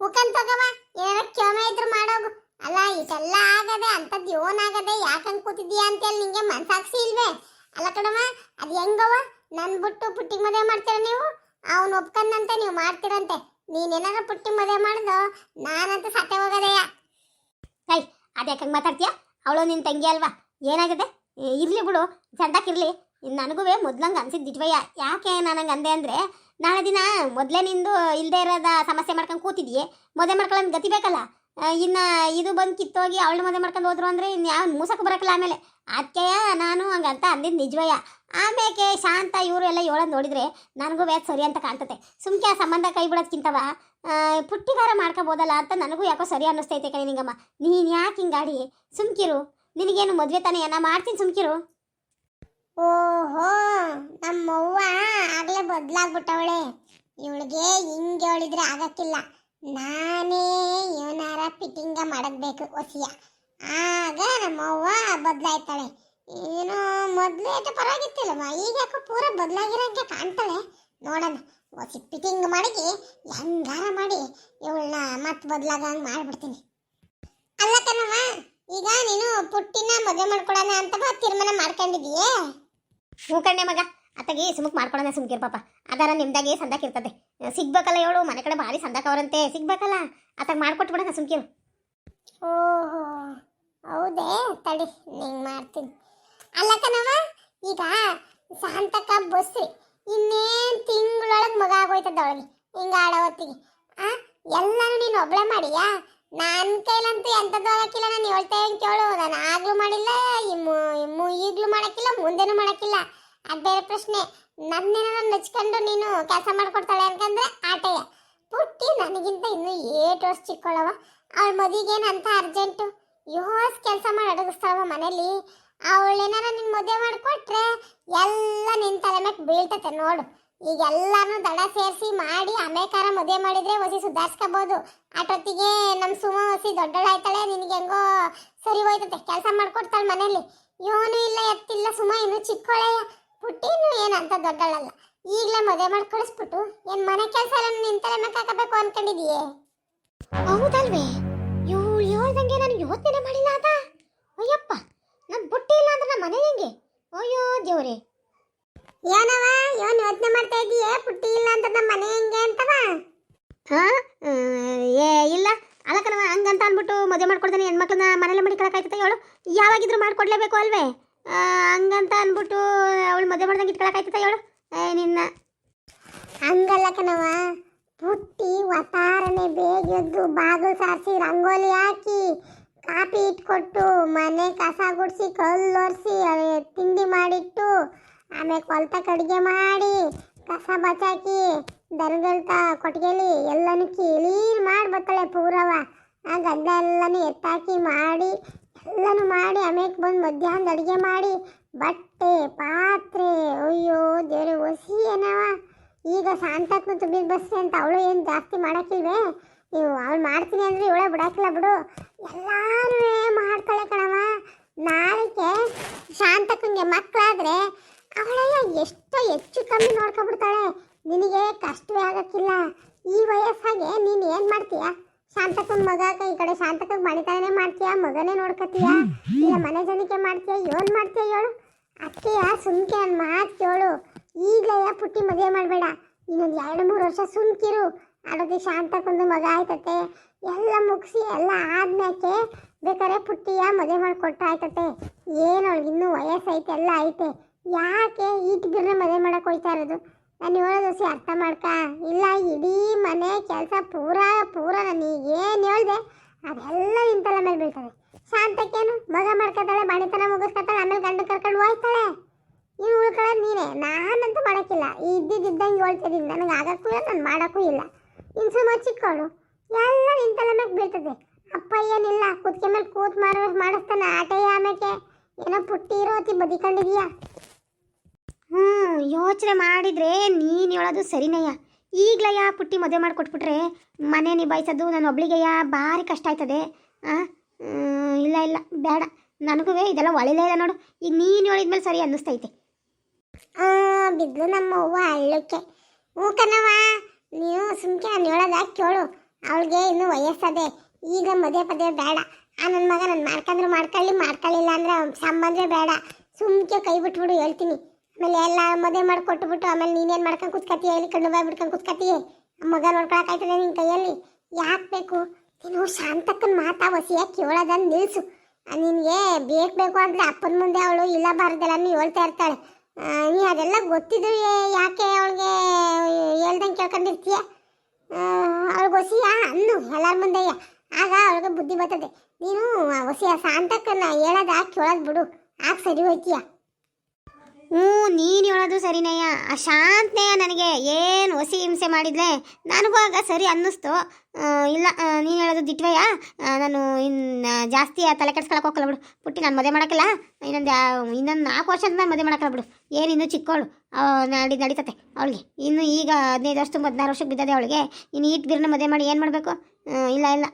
ಉಕ್ಕನ್ ತಗವ, ಏನಾರ ಕ್ಷಮ ಇದ್ರು ಮಾಡೋಗು. ಅಲ್ಲ, ಇದೆಲ್ಲ ಆಗದೆ ಅಂತದ್ ಯೋನ್ ಆಗದೆ ಯಾಕಂಗ್ ಕೂತಿದ್ಯಾ ಅಂತೇಳಿ ನಿಂಗೆ ಮನ್ಸಾಕ್ಸಿ ಇಲ್ವೇ? ಅಲ್ಲ ಕಣವ ಅದು ಹೆಂಗವ ನನ್ ಬಿಟ್ಟು ಪುಟ್ಟಿ ಮದುವೆ ಮಾಡ್ತೀರ ನೀವು? ಅವನು ಒಪ್ಕೊಂಡಂತೆ, ನೀವು ಮಾಡ್ತೀರಂತೆ. ನೀನೇನಾರ ಪುಟ್ಟಿ ಮದುವೆ ಮಾಡ್ದು, ನಾನಂತ ಸತ್ಯ ಹೋಗದೆಯ. ಕೈ ಅದ್ಯಾಕಂಗೆ ಮಾತಾಡ್ತೀಯ? ಅವಳು ನಿನ್ನ ತಂಗಿ ಅಲ್ವಾ? ಏನಾಗಿದೆ? ಇರಲಿ ಬಿಡು ಚಂದಾಕಿರ್ಲಿ ನನಗೂ ಮೊದ್ಲಂಗೆ ಅನ್ಸಿದ್ದು ನಿಜವಯ್ಯ ಯಾಕೆ ನನಗೆ ಅಂದೆ ಅಂದರೆ, ನಾಳೆ ದಿನ ಮೊದಲೇ ನಿಂದು ಇಲ್ಲದೆ ಇರೋದ ಸಮಸ್ಯೆ ಮಾಡ್ಕೊಂಡು ಕೂತಿದ್ಯೆ ಮದುವೆ ಮಾಡ್ಕೊಳ್ಳೋದು ಗತಿ ಬೇಕಲ್ಲ? ಇನ್ನು ಇದು ಬಂದು ಕಿತ್ತೋಗಿ ಅವಳು ಮದುವೆ ಮಾಡ್ಕೊಂಡು ಹೋದ್ರು ಅಂದರೆ ಇನ್ನು ಯಾವ ಮೂಸಕ್ಕೆ ಬರೋಕ್ಕಲ್ಲ ಆಮೇಲೆ. ಅದಕ್ಕೆ ನಾನು ಹಂಗಂತ ಅಂದಿದ್ದು ನಿಜವಯ್ಯ ಆಮೇಲೆ ಶಾಂತ ಇವರು ಎಲ್ಲ ಹೇಳೋದು ನೋಡಿದರೆ ನನಗೂ ವೇದ್ ಸರಿ ಅಂತ ಕಾಣ್ತತೆ. ಸುಮ್ಕೆ ಆ ಸಂಬಂಧ ಕೈ ಬಿಡೋದ್ಕಿಂತವ ಪುಟ್ಟಿಗಾರ ಮಾಡ್ಕೋಬೋದಲ್ಲ ಅಂತ ನನಗೂ ಯಾಕೋ ಸರಿ ಅನ್ನಿಸ್ತೈತೆ ಕಣೆ ನಿಂಗಮ್ಮ. ನೀನು ಯಾಕೆ ಹಿಂಗಾಡಿ ಸುಮ್ಕಿರು. ನಿನಗೇನು ಮದುವೆ ತಾನೇ ನಾ ಮಾಡ್ತೀನಿ ಸುಮ್ಕಿರು. ಓಹೋ, ನಮ್ಮವ್ವ ಆಗ್ಲೇ ಬದ್ಲಾಗ್ಬಿಟ್ಟವಳೆ. ಇವಳಿಗೆ ಹಿಂಗೆ ಹೇಳಿದ್ರೆ ಆಗಕ್ಕಿಲ್ಲ. ನಾನೇ ಇವನಾರ ಫಿಟ್ಟಿಂಗ ಮಾಡಬೇಕು ಒಸಿಯ. ಆಗ ನಮ್ಮವ್ವ ಬದ್ಲಾಯ್ತಾಳೆ. ಏನೋ ಮೊದ್ಲೇ ಅದು ಪರವಾಗಿತ್ತಿಲ್ಲಮ್ಮ. ಈಗ ಪೂರ ಬದಲಾಗಿರೋಂಗೆ ಕಾಣ್ತಾಳೆ. ನೋಡೋಣ. ಒಸಿ ಫಿಟ್ಟಿಂಗ್ ಮಾಡಿ ಹೆಂಗಾರ ಮಾಡಿ ಇವಳನ್ನ ಮತ್ತೆ ಬದಲಾಗಂಗೆ ಮಾಡ್ಬಿಡ್ತೀನಿ. ಅಲ್ಲ ಕಣವ್ವ, ಈಗ ನೀನು ಪುಟ್ಟಿನ ಮದುವೆ ಮಾಡ್ಕೊಳ್ಳೋಣ ಅಂತ ತೀರ್ಮಾನ ಮಾಡ್ಕೊಂಡಿದೀಯೇ ಹ್ಞೂ ಕಣ್ಣೆ ಮಗ. ಅತ್ತಗೆ ಸುಮಕ್ ಮಾಡ್ಕೊಳ್ಳೋಣ ಸುಮ್ಕಿರ್ ಪಾಪ. ಅದರ ನಿಮ್ದಾಗೆ ಸಂದಾಕ ಇರ್ತದೆ. ಸಿಗ್ಬೇಕಲ್ಲ ಹೇಳು, ಮನೆ ಕಡೆ ಭಾರಿ ಸಂದಾಕ ಅವರಂತೆ. ಸಿಗ್ಬೇಕಲ್ಲ? ಅತ್ತಾಗ ಮಾಡ್ಕೊಟ್ಬಿಡೋಣ ಸುಮ್ಕಿರು. ಓಹೋ, ಹೌದೇ? ತಡಿ, ನಿಂಗೆ ಮಾಡ್ತೀನಿ. ಅಲ್ಲ ಕಣವ ಈಗ ಸಾಂತಕ್ಕ ಬಸ್ರಿ. ಇನ್ನೇನು ತಿಂಗಳೊಳಗೆ ಮಗ ಆಗೋಯ್ತದ ಅವಳಿಗೆ, ಹಿಂಗೆ ಆಡೋ ಹೊತ್ತಿಗೆ. ಆ, ಎಲ್ಲನೂ ನೀನು ಒಬ್ಳೆ ಮಾಡಿಯಾ? ನನ್ನ ಕೈಲಂತೂ ಎಂಥದ್ದು ಆಗಕ್ಕಿಲ್ಲ, ನಾನು ಹೇಳ್ತಾ ಏನು ಕೇಳು. ನಾನು ಆಗ್ಲೂ ಮಾಡಿಲ್ಲ, ಇಮ್ಮು ಈಗಲೂ ಮಾಡೋಕ್ಕಿಲ್ಲ, ಮುಂದೆನೂ ಮಾಡೋಕ್ಕಿಲ್ಲ. ಅದು ಬೇರೆ ಪ್ರಶ್ನೆ. ನನ್ನೇನಾದ್ರು ನಚ್ಕೊಂಡು ನೀನು ಕೆಲಸ ಮಾಡ್ಕೊಡ್ತಾಳೆ ಅಂತಂದ್ರೆ ಆಟಯ್ಯ ಪುಟ್ಟಿ, ನನಗಿಂತ ಇನ್ನೂ ಏಟು ವರ್ಷ ಚಿಕ್ಕೊಳ್ಳವ ಅವಳ ಮದುವೆಗೇನು ಅಂತ ಅರ್ಜೆಂಟು? ಯೋಸ್ ಕೆಲಸ ಮಾಡಿ ಅಡಗಿಸ್ತಾವ ಮನೇಲಿ. ಅವಳೇನಾರ ನಿನ್ನ ಮದುವೆ ಮಾಡಿಕೊಟ್ರೆ ಎಲ್ಲ ನಿನ್ನ ತಲೆ ಮೇಲೆ ಬೀಳ್ತತೆ ನೋಡು. ಈಗ ಎಲ್ಲಾನು ದಡ ಸೇರಿಸಿ ಮಾಡಿ ಅಮೇಕಾರ ಮದುವೆ ಮಾಡಿದ್ರೆ ಒಸಿ ಸುಧಾರಿಸ್ಕೋಬಹುದು ಅಟೊತ್ತಿಗೆ ನಮ್ಮ ಸುಮ ಒಸಿ ದೊಡ್ಡಳಾಯ್ತಾಳೆ ನಿನಗೆ ಹೆಂಗೋ ಸರಿ ಹೋಯ್ತದೆ ಕೆಲಸ ಮಾಡ್ಕೊಡ್ತಾಳೆ ಮನೇಲಿ. ಇವನು ಇಲ್ಲ, ಎತ್ತಿಲ್ಲ, ಸುಮ ಇನ್ನು ಚಿಕ್ಕವಳೆಯ ಪುಟ್ಟಿನು ಏನಂತ ದೊಡ್ಡಳಲ್ಲ. ಈಗಲೇ ಮದುವೆ ಮಾಡಿ ಕಳಿಸ್ಬಿಟ್ಟು ಏನ್ ಮನೆ ಕೆಲಸ ಎಲ್ಲ ನಿನ್ ಮಕ್ಕಾಕಬೇಕು ಹಾಕಬೇಕು ಅನ್ಕೊಂಡಿದೀಯೇ ಹೌದಲ್ವೇ? ಇವಳು ಹೇಳ್ದಂಗೆ ನಾನು ಯೋಚನೆ ಮಾಡಿಲ್ಲ ಅದ? ಅಯ್ಯಪ್ಪ, ನನ್ ಬುಟ್ಟಿ ಇಲ್ಲ ಅಂದ್ರೆ ಮನೆ ಹೆಂಗೆ? ಅಯ್ಯೋ, ದೇವ್ರೆ. ಏನವ ಇವನ್ ಯೋಚನೆ ಮಾಡ್ತಾ ಇದೀಯ? ಪುಟ್ಟಿ ಇಲ್ಲ ಅಂತ ನಮ್ಮ ಮನೆ ಹೆಂಗೆ ಅಂತವ? ಹಾ? ಏ ಇಲ್ಲ. ಅಲಕನವ ಹಂಗಂತ ಅಂದ್ಬಿಟ್ಟು ಮದುವೆ ಮಾಡ್ಕೊಡ್ತಾನೆ ಹೆಣ್ಮಕ್ಳನ್ನ ಮನೇಲಿ ಮಡಿಕೊಳಕಾಯ್ತದೆ ಅವಳು ಯಾವಾಗಿದ್ರು ಮಾಡ್ಕೊಡ್ಲೇಬೇಕು ಅಲ್ವೇ? ಹಂಗಂತ ಅಂದ್ಬಿಟ್ಟು ಅವಳು ಮದುವೆ ಮಾಡ್ದಂಗೆ ಇಟ್ಕೊಳಕಾಯ್ತದೆ ಹೇಳು? ಏ ನಿನ್ನ. ಹಂಗಲ್ಲ ಕಣವ ಪುಟ್ಟಿ ವತಾರನೆ ಬೇಗ ಎದ್ದು ಬಾಗಿಲು ಸಾರಿಸಿ ರಂಗೋಲಿ ಹಾಕಿ ಕಾಪಿ ಇಟ್ಕೊಟ್ಟು ಮನೆ ಕಸ ಗುಡಿಸಿ ಕಲ್ಲೊರೆಸಿ ತಿಂಡಿ ಮಾಡಿಟ್ಟು ಆಮೇಲೆ ಕೊಲ್ತಕ್ಕೆ ಅಡುಗೆ ಮಾಡಿ, ಕಸ ಬಚಾಕಿ ದನಗಳ್ತ ಕೊಟ್ಟಿಗೆಲಿ ಎಲ್ಲನೂ ಕ್ಲೀನ್ ಮಾಡಿ ಬರ್ತಾಳೆ ಪೂರವ. ಆ ಗದ್ದ ಎಲ್ಲನೂ ಎತ್ತಾಕಿ ಮಾಡಿ, ಎಲ್ಲನೂ ಮಾಡಿ ಆಮೇಲೆ ಬಂದು ಮಧ್ಯಾಹ್ನದ ಅಡುಗೆ ಮಾಡಿ, ಬಟ್ಟೆ, ಪಾತ್ರೆ, ಅಯ್ಯೋ ದೇವ್ರೆ ಒಸಿ ಏನವ. ಈಗ ಶಾಂತಕ್ಕೂ ತುಂಬಿದ ಬಸ್ ಅಂತ ಅವಳು ಏನು ಜಾಸ್ತಿ ಮಾಡೋಕ್ಕಿಲ್ವೇ? ನೀವು ಅವಳು ಮಾಡ್ತೀನಿ ಅಂದ್ರೆ ಇವಳೇ ಬಿಡಾಕಿಲ್ಲ ಬಿಡು. ಎಲ್ಲಾನು ಮಾಡ್ತಾಳೆ ಕಣವ ನಾಳೆಗೆ ಶಾಂತಕ್ಕಂಗೆ ಮಕ್ಕಳಾದ್ರೆ ಅವಳೆಲ್ಲ ಎಷ್ಟು ಹೆಚ್ಚು ಕಮ್ಮಿ ನೋಡ್ಕೊಬಿಡ್ತಾಳೆ. ನಿನಗೆ ಕಷ್ಟವೇ ಆಗಕ್ಕಿಲ್ಲ. ಈ ವಯಸ್ಸಾಗೆ ನೀನು ಏನು ಮಾಡ್ತೀಯ? ಶಾಂತಕನ ಮಗ ಈ ಕಡೆ ಶಾಂತಕ ಮಣಿತಾನೆ ಮಾಡ್ತೀಯ? ಮಗನೇ ನೋಡ್ಕೊತೀಯ? ಇಲ್ಲ ಮನೆ ಜನಕ್ಕೆ ಮಾಡ್ತೀಯ? ಏನು ಮಾಡ್ತೀಯ ಹೇಳು? ಅತ್ತೆಯ ಸುಮ್ಕೆ ನನ್ನ ಮಾತು ಕೇಳು. ಈಗಲೇ ಪುಟ್ಟಿ ಮದುವೆ ಮಾಡಬೇಡ. ಇನ್ನೊಂದು ಎರಡು ಮೂರು ವರ್ಷ ಸುಮ್ಕಿರು. ಅದಕ್ಕೆ ಶಾಂತಕ್ಕೊಂದು ಮಗ ಆಯ್ತತೆ. ಎಲ್ಲ ಮುಗಿಸಿ ಎಲ್ಲ ಆದ್ಮ್ಯಾಕೆ ಬೇಕಾದ್ರೆ ಪುಟ್ಟಿಯ ಮದುವೆ ಮಾಡಿಕೊಟ್ಟ ಆಯ್ತತೆ ಏನು ಇನ್ನೂ ವಯಸ್ಸೈತೆ, ಎಲ್ಲ ಐತೆ. ಯಾಕೆ ಬಿರ್ರೆ ಮದುವೆ ಮಾಡಕ್ಕೆ ಹೋಯ್ತಾ ಇರೋದು? ನಾನು ಹೇಳೋದು ಅರ್ಥ ಮಾಡ್ಕ. ಇಲ್ಲ, ಇಡೀ ಮನೆ ಕೆಲಸ ಪೂರ ಪೂರ ನಾನು ಏನು ಹೇಳಿದೆ? ಅದೆಲ್ಲ ನಿಂತಲ್ಲ ಮೇಲೆ ಬೀಳ್ತದೆ. ಶಾಂತಕ್ಕೇನು? ಮಗ ಮಾಡ್ಕೊತಾಳೆ, ಬಾಣಿತನ ಮುಗಿಸ್ಕೊತಾಳೆ, ಆಮೇಲೆ ಗಂಡು ಕರ್ಕೊಂಡು ಹೋಯ್ತಾಳೆ. ನೀನು ಉಳ್ಕೊಳ್ಳೋದು ನೀನೇ. ನಾನಂತೂ ಮಾಡೋಕ್ಕಿಲ್ಲ. ಇದ್ದಿದ್ದಂಗೆ ಹೇಳ್ತಿದ್ದೀನಿ. ನನಗೆ ಆಗೋಕ್ಕೂ ಇಲ್ಲ, ನಾನು ಮಾಡೋಕ್ಕೂ ಇಲ್ಲ. ಇನ್ನು ಸುಮ್ಮ ಚಿಕ್ಕವಳು ಎಲ್ಲ ತಲೆ ಮ್ಯಾಗ ಬೀಳ್ತದೆ. ಅಪ್ಪ ಏನಿಲ್ಲ, ಕೂತ್ಕೆ ಮೇಲೆ ಕೂತ್ ಮಾಡೋ, ಮಾಡಿಸ್ತಾನೆ ಆಟೆಯ ಆಮೇಲೆ ಏನೋ ಪುಟ್ಟಿ ಇರೋತಿ, ಬದಿಕೊಂಡಿದೀಯಾ. ಹ್ಞೂ ಯೋಚನೆ ಮಾಡಿದ್ರೆ ನೀನು ಹೇಳೋದು ಸರಿನಯ್ಯ. ಈಗಲಯ್ಯ ಪುಟ್ಟಿ ಮದುವೆ ಮಾಡಿಕೊಟ್ಬಿಟ್ರೆ ಮನೆ ನಿಭಾಯಿಸೋದು ನನ್ನ ಒಬ್ಳಿಗೆಯ ಭಾರಿ ಕಷ್ಟ ಆಯ್ತದೆ. ಆ ಇಲ್ಲ ಇಲ್ಲ, ಬೇಡ. ನನಗೂ ಇದೆಲ್ಲ ಒಳ್ಳೆಯದೇ ಇಲ್ಲ ನೋಡು. ಈಗ ನೀನು ಹೇಳಿದ್ಮೇಲೆ ಸರಿ ಅನ್ನಿಸ್ತೈತೆ. ಬಿದ್ದು ನಮ್ಮ ಅವ್ವ ಅಳ್ಳಕ್ಕೆ ಹ್ಞೂ ಕಣವ ನೀವು ಸುಮ್ಕೆ ನಾನು ಹೇಳೋದ ಕೇಳು. ಅವಳಿಗೆ ಇನ್ನೂ ವಯಸ್ಸದೆ. ಈಗ ಮದುವೆ ಪದೇ ಬೇಡ. ಆ ನನ್ನ ಮಗ ನಾನು ಮಾಡ್ಕೊಂಡ್ರೆ ಮಾಡ್ಕೊಳ್ಳಿ, ಮಾಡ್ಕೊಳ್ಳಿಲ್ಲ ಅಂದ್ರೆ ಸಂಬಂಧ ಬೇಡ. ಸುಮ್ಕೆ ಕೈ ಬಿಟ್ಬಿಡು ಹೇಳ್ತೀನಿ. ಆಮೇಲೆ ಎಲ್ಲ ಮದುವೆ ಮಾಡಿ ಕೊಟ್ಬಿಟ್ಟು ಆಮೇಲೆ ನೀನೇನು ಮಾಡ್ಕೊಂಡು ಕುತ್ಕತೀಯ ಇಲ್ಲಿ ಕಣ್ಣು ಬಾಯಿ ಬಿಡ್ಕೊಂಡು ಕುತ್ಕತೀಯ ಮಗ ನೋಡ್ಕೊಳಕಾಯ್ತದೆ ನಿನ್ನ ಕೈಯಲ್ಲಿ. ಯಾಕೆ ಬೇಕು? ನೀನು ಶಾಂತಕ್ಕನ ಮಾತಾ ವಸಿಯ ಕೇಳೋದನ್ನು ನಿಲ್ಲಿಸು ನಿನಗೆ ಬೇಕು ಬೇಕು ಅಂದರೆ ಅಪ್ಪನ ಮುಂದೆ ಅವಳು ಇಲ್ಲ ಬಾರ್ದೆಲ್ಲ ಹೇಳ್ತಾ ಇರ್ತಾಳೆ. ನೀ ಅದೆಲ್ಲ ಗೊತ್ತಿದ್ರು ಯಾಕೆ ಅವಳಿಗೆ ಹೇಳ್ದಂಗೆ ಕೇಳ್ಕೊಂಡಿರ್ತೀಯ? ಅವಳಿಗೆ ಹೊಸಿಯ ಅನ್ನು, ಎಲ್ಲರ ಮುಂದೆಯ. ಆಗ ಅವಳಿಗೆ ಬುದ್ಧಿ ಬರ್ತದೆ. ನೀನು ಹೊಸಿಯ ವಸಿಯ ಹೇಳೋದು ಹಾಕಿ ಕೇಳೋದು ಬಿಡು. ಆಗ ಸರಿ ಹೋಯ್ತೀಯ? ಹ್ಞೂ, ನೀನು ಹೇಳೋದು ಸರಿನಯ್ಯ. ಆ ಶಾಂತನಯ್ಯ ನನಗೆ ಏನು ಹೊಸಿ ಹಿಂಸೆ ಮಾಡಿದ್ಲೆ? ನನಗೂ ಆಗ ಸರಿ ಅನ್ನಿಸ್ತು. ಇಲ್ಲ ನೀನು ಹೇಳೋದು ದಿಟ್ವಯ್ಯ. ನಾನು ಇನ್ನು ಜಾಸ್ತಿ ತಲೆ ಕೆಡ್ಸ್ಕೊಳಕ್ಕೆ ಹೋಗಲ್ಲ ಬಿಡು. ಪುಟ್ಟಿ, ನಾನು ಮದುವೆ ಮಾಡೋಕ್ಕಲ್ಲ. ಇನ್ನೊಂದು ಇನ್ನೊಂದು ನಾಲ್ಕು ವರ್ಷ ಮದುವೆ ಮಾಡೋಕ್ಕಲ್ಲ ಬಿಡು. ಏನು ಇನ್ನೂ ಚಿಕ್ಕವಳು ನಡಿ, ನಡೀತತೆ ಅವಳಿಗೆ. ಇನ್ನು ಈಗ ಹದಿನೈದು ವರ್ಷ ತುಂಬ ಹದಿನಾರು ವರ್ಷಕ್ಕೆ ಬಿದ್ದದೆ ಅವಳಿಗೆ. ಇನ್ನು ಈಟ್ ಬಿರ್ನ ಮದುವೆ ಮಾಡಿ ಏನು ಮಾಡಬೇಕು? ಇಲ್ಲ ಇಲ್ಲ.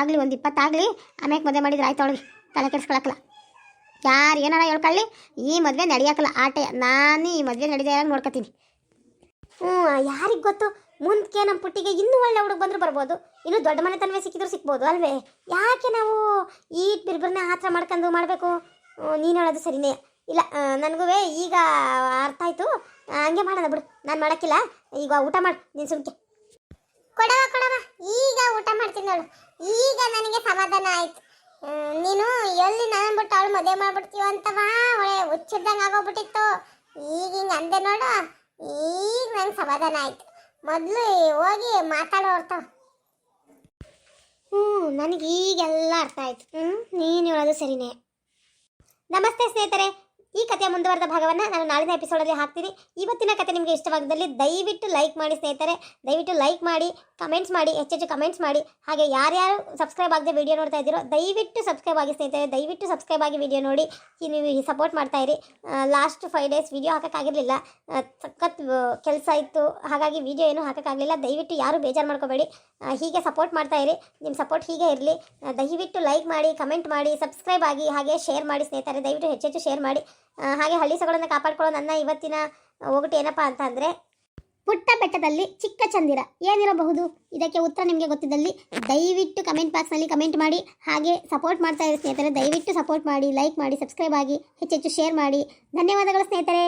ಆಗಲಿ, ಒಂದು ಇಪ್ಪತ್ತಾಗಲಿ. ಆಮ್ಯಾಕೆ ಮದುವೆ ಮಾಡಿದ್ರೆ ಆಯ್ತು ಅವಳಿಗೆ. ತಲೆ ಕೆಡ್ಸ್ಕೊಳಕ್ಕಲ್ಲ. ಯಾರು ಏನಾರ ಹೇಳ್ಕೊಳ್ಳಿ ಈ ಮದುವೆ ನಡೆಯೋಕ್ಕಲ್ಲ ಆಟೆ. ನಾನು ಈ ಮದುವೆ ನಡೆದೇ ನೋಡ್ಕೊತೀನಿ. ಹ್ಞೂ, ಯಾರಿಗೆ ಗೊತ್ತು? ಮುಂದಕ್ಕೆ ನಮ್ಮ ಪುಟ್ಟಿಗೆ ಇನ್ನೂ ಒಳ್ಳೆ ಹುಡುಗ ಬಂದರೂ ಬರ್ಬೋದು. ಇನ್ನು ದೊಡ್ಡ ಮನೆತನವೇ ಸಿಕ್ಕಿದ್ರು ಸಿಕ್ಬೋದು, ಅಲ್ವೇ? ಯಾಕೆ ನಾವು ಈ ಬಿರ್ಬಿರ್ನ ಥರ ಮಾಡ್ಕೊಂಡು ಮಾಡಬೇಕು? ನೀನು ಹೇಳೋದು ಸರಿನೇ. ಇಲ್ಲ ನನಗೂ ಈಗ ಅರ್ಥ ಆಯಿತು. ಹಂಗೆ ಮಾಡೋಣ ಬಿಡು. ನಾನು ಮಾಡೋಕ್ಕಿಲ್ಲ. ಈಗ ಊಟ ಮಾಡು, ನೀನು ಸುಮ್ಕೆ. ಕೊಡವ ಕೊಡವ. ಈಗ ಊಟ ಮಾಡ್ತೀನಿ ನೋಡು. ಈಗ ನನಗೆ ಸಮಾಧಾನ ಆಯ್ತು. ನೀನು ಎಲ್ಲಿ ನಾನು ಬಿಟ್ಟು ಅವಳು ಮದುವೆ ಮಾಡ್ಬಿಡ್ತೀವ ಅಂತವಾ? ಒಳ್ಳೆ ಹುಚ್ಚಿಡ್ದಂಗೆ ಆಗೋಗ್ಬಿಟ್ಟಿತ್ತು. ಈಗ ಹಿಂಗೆ ಅಂದೆ ನೋಡು. ಈಗ ನಂಗೆ ಸಮಾಧಾನ ಆಯ್ತು. ಮೊದಲು ಹೋಗಿ ಮಾತಾಡೋ ಅರ್ಥ. ಹ್ಞೂ ನನಗೆ ಈಗೆಲ್ಲ ಅರ್ಥ ಆಯ್ತು. ಹ್ಞೂ ನೀನು ಹೇಳೋದು ಸರಿನೇ. ನಮಸ್ತೆ ಸ್ನೇಹಿತರೆ. ಈ ಕಥೆಯ ಮುಂದುವರೆದ ಭಾಗವನ್ನು ನಾನು ನಾಳಿನ ಎಪಿಸೋಡಲ್ಲಿ ಹಾಕ್ತೀನಿ. ಇವತ್ತಿನ ಕತೆ ನಿಮಗೆ ಇಷ್ಟವಾಗಿದ್ದಲ್ಲಿ ದಯವಿಟ್ಟು ಲೈಕ್ ಮಾಡಿ ಸ್ನೇಹಿತರೆ. ದಯವಿಟ್ಟು ಲೈಕ್ ಮಾಡಿ ಕಮೆಂಟ್ಸ್ ಮಾಡಿ, ಹೆಚ್ಚೆಚ್ಚು ಕಮೆಂಟ್ಸ್ ಮಾಡಿ. ಹಾಗೆ ಯಾರ್ಯಾರು ಸಬ್ಸ್ಕ್ರೈಬ್ ಆಗದೆ ವಿಡಿಯೋ ನೋಡ್ತಾ ಇದ್ದೀರೋ, ದಯವಿಟ್ಟು ಸಬ್ಸ್ಕ್ರೈಬ್ ಆಗಿ ಸ್ನೇಹಿತರೆ. ದಯವಿಟ್ಟು ಸಬ್ಸ್ಕ್ರೈಬ್ ಆಗಿ ವಿಡಿಯೋ ನೋಡಿ. ನೀವು ಸಪೋರ್ಟ್ ಮಾಡ್ತಾ ಇರಿ. ಲಾಸ್ಟ್ ಫೈವ್ ಡೇಸ್ ವಿಡಿಯೋ ಹಾಕೋಕ್ಕಾಗಿರಲಿಲ್ಲ. ಸಖತ್ ಕೆಲಸ ಇತ್ತು. ಹಾಗಾಗಿ ವಿಡಿಯೋ ಏನೂ ಹಾಕೋಕ್ಕಾಗಲಿಲ್ಲ. ದಯವಿಟ್ಟು ಯಾರು ಬೇಜಾರು ಮಾಡ್ಕೋಬೇಡಿ. ಹೀಗೆ ಸಪೋರ್ಟ್ ಮಾಡ್ತಾ ಇರಿ. ನಿಮ್ಮ ಸಪೋರ್ಟ್ ಹೀಗೆ ಇರಲಿ. ದಯವಿಟ್ಟು ಲೈಕ್ ಮಾಡಿ ಕಮೆಂಟ್ ಮಾಡಿ ಸಬ್ಸ್ಕ್ರೈಬ್ ಆಗಿ ಹಾಗೆ ಶೇರ್ ಮಾಡಿ ಸ್ನೇಹಿತರೆ. ದಯವಿಟ್ಟು ಹೆಚ್ಚೆಚ್ಚು ಶೇರ್ ಮಾಡಿ. ಹಾಗೆ ಹಳ್ಳಿ ಸೊಗಡನ್ನು ಕಾಪಾಡ್ಕೊಳ್ಳೋ ನನ್ನ ಇವತ್ತಿನ ಒಗಟು ಏನಪ್ಪ ಅಂತ ಅಂದರೆ ಪುಟ್ಟ ಬೆಟ್ಟದಲ್ಲಿ ಚಿಕ್ಕ ಚಂದಿರ ಏನಿರಬಹುದು? ಇದಕ್ಕೆ ಉತ್ತರ ನಿಮಗೆ ಗೊತ್ತಿದ್ದಲ್ಲಿ ದಯವಿಟ್ಟು ಕಮೆಂಟ್ ಬಾಕ್ಸ್ನಲ್ಲಿ ಕಮೆಂಟ್ ಮಾಡಿ, ಹಾಗೆ ಸಪೋರ್ಟ್ ಮಾಡ್ತಾ ಇರೋ ಸ್ನೇಹಿತರೆ ದಯವಿಟ್ಟು ಸಪೋರ್ಟ್ ಮಾಡಿ ಲೈಕ್ ಮಾಡಿ ಸಬ್ಸ್ಕ್ರೈಬ್ ಆಗಿ, ಹೆಚ್ಚೆಚ್ಚು ಶೇರ್ ಮಾಡಿ. ಧನ್ಯವಾದಗಳು ಸ್ನೇಹಿತರೆ.